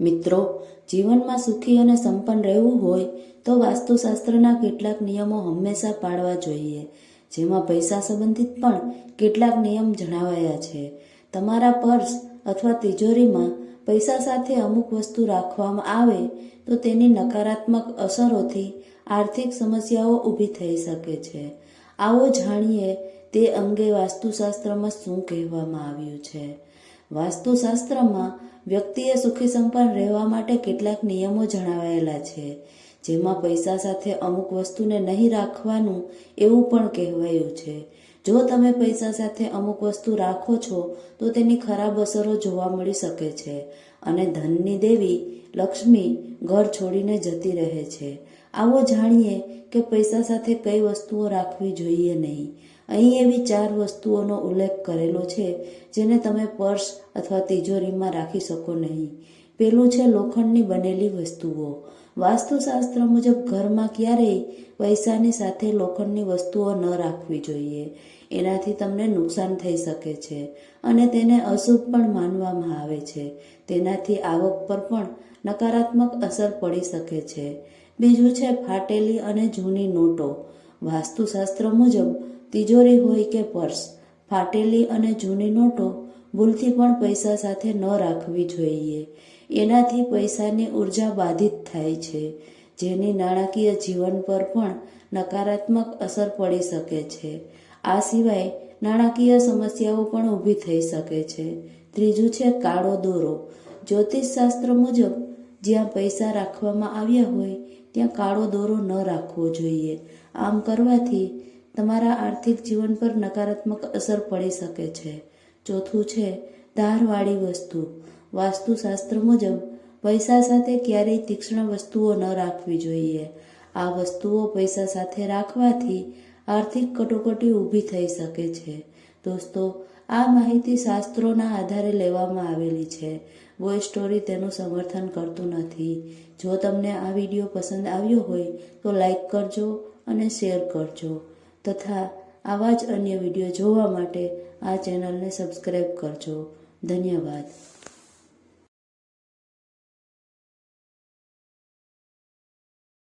મિત્રો, જીવનમાં સુખી અને સંપન્ન રહેવું હોય તો વાસ્તુશાસ્ત્રના કેટલાક નિયમો હંમેશા પાળવા જોઈએ. જેમાં પૈસા સંબંધિત પણ કેટલાક નિયમ જણાવાયા છે. તમારા પર્સ અથવા તિજોરીમાં પૈસા સાથે અમુક વસ્તુ રાખવામાં આવે તો તેની નકારાત્મક અસરોથી આર્થિક સમસ્યાઓ ઊભી થઈ શકે છે. આવો જાણીએ તે અંગે વાસ્તુશાસ્ત્રમાં શું કહેવામાં આવ્યું છે. વાસ્તુશાસ્ત્રમાં વ્યક્તિએ સુખી સંપન્ન રહેવા માટે કેટલાક નિયમો જણાવાયેલા છે, જેમાં પૈસા સાથે અમુક વસ્તુને નહીં રાખવાનું એવું પણ કહેવાયું છે. જો તમે પૈસા સાથે અમુક વસ્તુ રાખો છો, તો તેની ખરાબ અસરો જોવા મળી શકે છે અને ધનની દેવી લક્ષ્મી ઘર છોડીને જતી રહે છે. આવો જાણીએ કે પૈસા સાથે કઈ વસ્તુઓ રાખવી જોઈએ નહીં. અહીં એવી ચાર વસ્તુઓનો ઉલ્લેખ કરેલો છે, જેને તમે પર્સ અથવા તિજોરીમાં રાખી શકો નહીં. પેલું છે લોખંડની બનેલી વસ્તુઓ. વાસ્તુશાસ્ત્ર મુજબ ઘરમાં ક્યારેય પૈસાની સાથે લોખંડની વસ્તુઓ ન રાખવી જોઈએ. એનાથી તમને નુકસાન થઈ શકે છે અને તેને અશુભ પણ માનવામાં આવે છે. તેનાથી આવક પર પણ નકારાત્મક અસર પડી શકે છે. બીજું છે ફાટેલી અને જૂની નોટો. વાસ્તુશાસ્ત્ર મુજબ તિજોરી હોય કે પર્સ, ફાટેલી અને જૂની નોટો ભૂલથી પણ પૈસા સાથે ન રાખવી જોઈએ. એનાથી પૈસાની ઊર્જા બાધિત થાય છે, જેની નાણાકીય જીવન પર પણ નકારાત્મક અસર પડી શકે છે. આ સિવાય નાણાકીય સમસ્યાઓ પણ ઊભી થઈ શકે છે. ત્રીજું છે કાળો દોરો. જ્યોતિષશાસ્ત્ર મુજબ, જ્યાં પૈસા રાખવામાં આવ્યા હોય, ત્યાં કાળો દોરો ન રાખવો જોઈએ. આમ કરવાથી તમારા આર્થિક જીવન પર નકારાત્મક અસર પડી શકે છે. ચોથું છે ધારવાળી વસ્તુ. વાસ્તુશાસ્ત્ર મુજબ, પૈસા સાથે ક્યારેય તીક્ષ્ણ વસ્તુઓ ન રાખવી જોઈએ. આ વસ્તુઓ પૈસા સાથે રાખવાથી આર્થિક કટોકટી ઊભી થઈ શકે છે. દોસ્તો, આ માહિતી શાસ્ત્રોના આધારે લેવામાં આવેલી છે. બોય સ્ટોરી તેનું સમર્થન કરતું નથી. જો તમને આ વીડિયો પસંદ આવ્યો હોય, તો લાઈક કરજો અને શેર કરજો. તથા આવા જ અન્ય વીડિયો જોવા માટે આ ચેનલને સબસ્ક્રાઈબ કરજો. ધન્યવાદ.